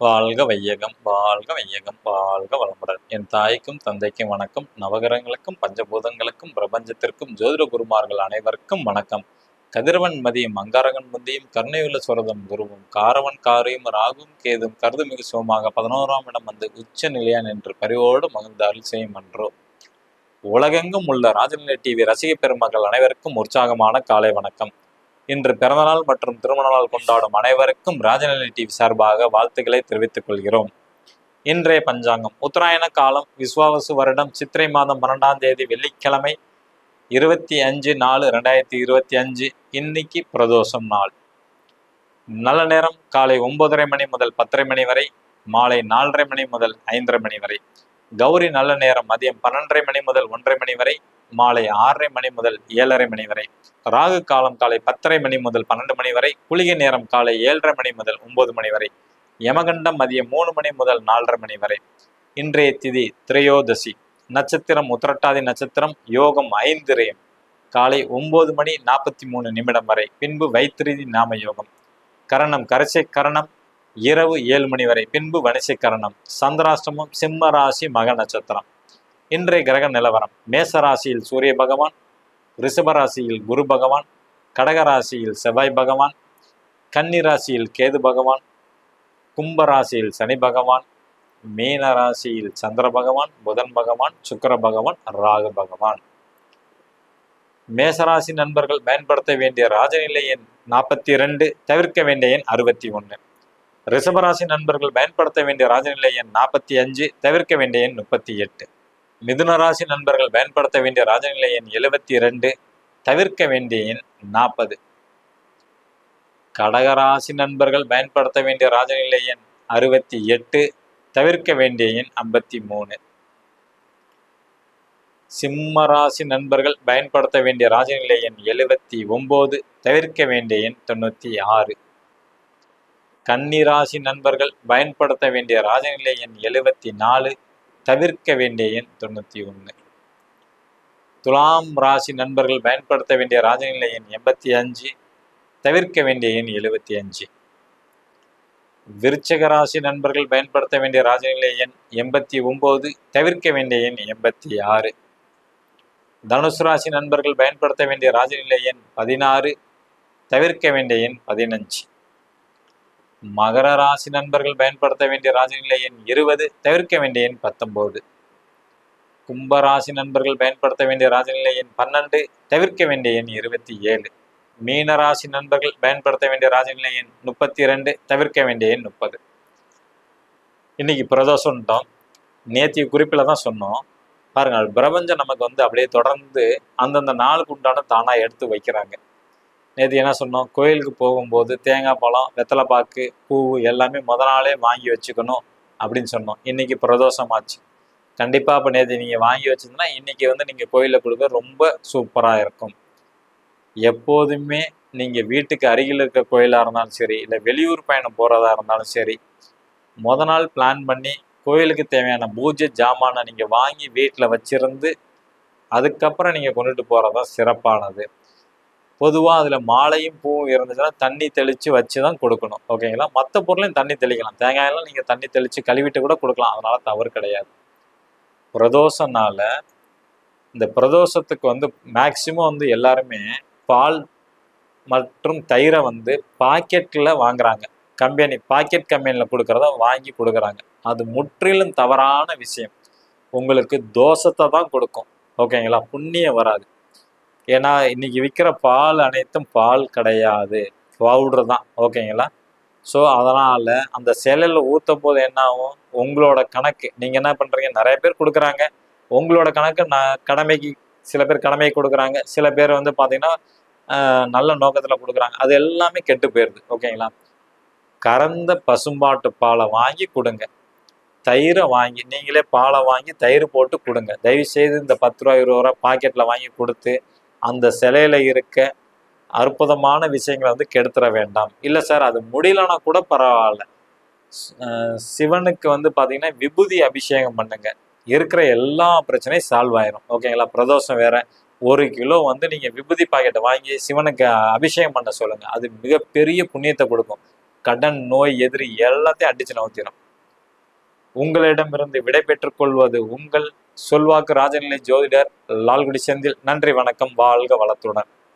வாழ்க வையகம் வாழ்க வையகம் வாழ்க வளமுடன். என் தாய்க்கும் தந்தைக்கும் வணக்கம். நவகிரகங்களுக்கும் பஞ்சபூதங்களுக்கும் பிரபஞ்சத்திற்கும் ஜோதிட குருமார்கள் அனைவருக்கும் வணக்கம். கதிரவன் மதியம் அங்காரகன் முந்தியும் கருணையுள்ள சுரதம் குருவும் காரவன் காரியும் ராகும் கேதும் கருது மிகு சுகமாக பதினோராம் இடம் வந்து உச்ச நிலையான் என்று பரிவோடு மகிழ்ந்து அருள் செய்யும் அன்றோ. உலகெங்கும் உள்ள ராஜநிலை டிவி ரசிக பெருமக்கள் அனைவருக்கும் உற்சாகமான காலை வணக்கம். இன்று பிறந்தநாள் மற்றும் திருமண நாள் கொண்டாடும் அனைவருக்கும் ராஜநிலை டிவி சார்பாக வாழ்த்துக்களை தெரிவித்துக் கொள்கிறோம். இன்றைய பஞ்சாங்கம் உத்தராயண காலம் விஸ்வாவசு வருடம் சித்திரை மாதம் பன்னெண்டாம் தேதி வெள்ளிக்கிழமை இருபத்தி அஞ்சு நாலு ரெண்டாயிரத்தி இருபத்தி அஞ்சு இன்னைக்கு பிரதோஷம் நாள். நல்ல நேரம் காலை ஒன்பதரை மணி முதல் பத்தரை மணி வரை மாலை நாலரை மணி முதல் ஐந்தரை மணி வரை. கௌரி நல்ல நேரம் மதியம் பன்னெண்டரை மணி முதல் ஒன்றரை மணி வரை மாலை ஆறரை மணி முதல் ஏழரை மணி வரை ராகு காலம் காலை பத்தரை மணி முதல் பன்னெண்டு மணி வரை குளிகை நேரம் காலை ஏழரை மணி முதல் ஒன்பது மணி வரை யமகண்டம் மதியம் மூணு மணி முதல் நாலரை மணி வரை. இன்றைய திதி திரையோதசி நட்சத்திரம் உத்திரட்டாதி நட்சத்திரம் யோகம் ஐந்திரயம் காலை ஒன்பது மணி நாற்பத்தி மூணு நிமிடம் வரை பின்பு வைத்திரிதி நாம யோகம். கரணம் கரசை கரணம் இரவு ஏழு மணி வரை பின்பு வனிசை கரணம் சந்திராஷ்டமம் சிம்ம ராசி மக நட்சத்திரம். இன்றைய கிரக நிலவரம். மேச ராசியில் சூரிய பகவான் ரிஷபராசியில் குரு பகவான் கடக ராசியில் செவ்வாய் பகவான் கன்னி ராசியில் கேது பகவான் கும்பராசியில் சனி பகவான் மீன ராசியில் சந்திர பகவான் புதன் பகவான் சுக்கிர பகவான் ராகு பகவான். மேசராசி நண்பர்கள் பயன்படுத்த வேண்டிய ராஜநிலை எண் நாற்பத்தி ரெண்டு தவிர்க்க வேண்டிய எண் அறுபத்தி ஒன்று ரிஷபராசி நண்பர்கள் பயன்படுத்த வேண்டிய ராஜநிலை எண் நாற்பத்தி அஞ்சு தவிர்க்க வேண்டிய எண் முப்பத்தி எட்டு. மிதுனராசி நண்பர்கள் பயன்படுத்த வேண்டிய ராஜநிலை எண் எழுபத்தி இரண்டு தவிர்க்க வேண்டிய எண் நாற்பது கடகராசி நண்பர்கள் பயன்படுத்த வேண்டிய ராஜநிலை எண் அறுபத்தி எட்டு தவிர்க்க வேண்டிய எண் ஐம்பத்தி மூணு சிம்ம ராசி நண்பர்கள் பயன்படுத்த வேண்டிய ராஜநிலை எண் எழுபத்தி ஒன்பது தவிர்க்க வேண்டிய எண் தொண்ணூத்தி ஆறு கன்னிராசி நண்பர்கள் பயன்படுத்த வேண்டிய ராஜநிலை எண் எழுபத்தி நாலு தவிர்க்க வேண்டிய எண் தொண்ணூத்தி ஒன்று துலாம் ராசி நண்பர்கள் பயன்படுத்த வேண்டிய ராஜநிலை எண் எண்பத்தி அஞ்சு தவிர்க்க வேண்டிய எண் எழுபத்தி அஞ்சு. விருச்சக ராசி நண்பர்கள் பயன்படுத்த வேண்டிய ராஜநிலை எண் எண்பத்தி ஒன்பது தவிர்க்க வேண்டிய எண் எண்பத்தி ஆறு. தனுசு ராசி நண்பர்கள் பயன்படுத்த வேண்டிய ராஜநிலை எண் பதினாறு தவிர்க்க வேண்டிய எண் பதினஞ்சு. மகர ராசி நண்பர்கள் பயன்படுத்த வேண்டிய ராசிநிலை எண் இருபது தவிர்க்க வேண்டிய எண் பத்தொன்பது. கும்ப ராசி நண்பர்கள் பயன்படுத்த வேண்டிய ராஜநிலை எண் பன்னெண்டு தவிர்க்க வேண்டிய எண் இருபத்தி ஏழு. மீன ராசி நண்பர்கள் பயன்படுத்த வேண்டிய ராஜநிலை எண் முப்பத்தி இரண்டு தவிர்க்க வேண்டிய எண் முப்பது. இன்னைக்கு பிரதோஷம்ட்டோம் நேத்திய குறிப்பில் தான் சொன்னோம். பாருங்கள் பிரபஞ்சம் நமக்கு வந்து அப்படியே தொடர்ந்து அந்தந்த நாளுக்கு உண்டான தானாக எடுத்து வைக்கிறாங்க. நேற்று என்ன சொன்னோம்? கோயிலுக்கு போகும்போது தேங்காய் பழம் வெத்தலை பாக்கு பூ எல்லாமே முத நாளே வாங்கி வச்சுக்கணும் அப்படின்னு சொன்னோம். இன்னைக்கு பிரதோஷம் ஆச்சு கண்டிப்பாக அப்போ நேற்று நீங்கள் வாங்கி வச்சிருந்தீங்கன்னா இன்றைக்கி வந்து நீங்கள் கோயிலில் கொடுக்க ரொம்ப சூப்பராக இருக்கும். எப்போதுமே நீங்கள் வீட்டுக்கு அருகில் இருக்க கோயிலாக இருந்தாலும் சரி இல்லை வெளியூர் பயணம் போகிறதா இருந்தாலும் சரி முத நாள் பிளான் பண்ணி கோயிலுக்கு தேவையான பூஜை ஜாமானை நீங்கள் வாங்கி வீட்டில் வச்சிருந்து அதுக்கப்புறம் நீங்கள் கொண்டுட்டு போறதா சிறப்பானது. பொதுவாக அதில் மாலையும் பூவும் இருந்துச்சுன்னா தண்ணி தெளித்து வச்சு தான் கொடுக்கணும். ஓகேங்களா? மற்ற பொருளையும் தண்ணி தெளிக்கலாம். தேங்காயெல்லாம் நீங்கள் தண்ணி தெளித்து கழுவிட்டு கூட கொடுக்கலாம். அதனால் தவறு கிடையாது. பிரதோஷனால் இந்த பிரதோஷத்துக்கு வந்து மேக்சிமம் வந்து எல்லாருமே பால் மற்றும் தயிரை வந்து பாக்கெட்டில் வாங்குறாங்க. கம்பெனி பாக்கெட் கம்பெனியில் கொடுக்குறத வாங்கி கொடுக்குறாங்க. அது முற்றிலும் தவறான விஷயம். உங்களுக்கு தோஷத்தை தான் கொடுக்கும். ஓகேங்களா? புண்ணியம் வராது. ஏன்னா இன்னைக்கு விற்கிற பால் அனைத்தும் பால் கிடையாது. பவுடர் தான். ஓகேங்களா? ஸோ அதனால் அந்த சிலையில் ஊற்றும் போது என்ன ஆகும்? உங்களோட கணக்கு. நீங்கள் என்ன பண்ணுறீங்க நிறைய பேர் கொடுக்குறாங்க. உங்களோட கணக்கு நான் கடமைக்கு சில பேர் கடமைக்கு கொடுக்குறாங்க. சில பேர் வந்து பார்த்தீங்கன்னா நல்ல நோக்கத்தில் கொடுக்குறாங்க. அது எல்லாமே கெட்டு போயிடுது ஓகேங்களா? கறந்த பசும்பாட்டு பாலை வாங்கி கொடுங்க. தயிரை வாங்கி நீங்களே பாலை வாங்கி தயிர் போட்டு கொடுங்க. தயவு செய்து இந்த பத்து ரூபா இருபது ரூபா பாக்கெட்டில் வாங்கி கொடுத்து அந்த சிலையில இருக்க அற்புதமான விஷயங்களை வந்து கெடுத்துற வேண்டாம். இல்லை சார் அது முடியலன்னா கூட பரவாயில்ல. சிவனுக்கு வந்து பார்த்தீங்கன்னா விபூதி அபிஷேகம் பண்ணுங்க. இருக்கிற எல்லா பிரச்சனையும் சால்வ் ஆயிரும். ஓகேங்களா பிரதோஷம் வேற. ஒரு கிலோ வந்து நீங்கள் விபூதி பாக்கெட்டை வாங்கி சிவனுக்கு அபிஷேகம் பண்ண சொல்லுங்கள் அது மிகப்பெரிய புண்ணியத்தை கொடுக்கும். கடன் நோய் எதிரி எல்லாத்தையும் அடிச்சு நவுத்திடும் உங்களிடமிருந்து விடை பெற்றுக் கொள்வது உங்கள் சொல்வாக்கு ராஜநிலை ஜோதிடர் லால்குடி செந்தில். நன்றி வணக்கம் வாழ்க வளத்துடன்.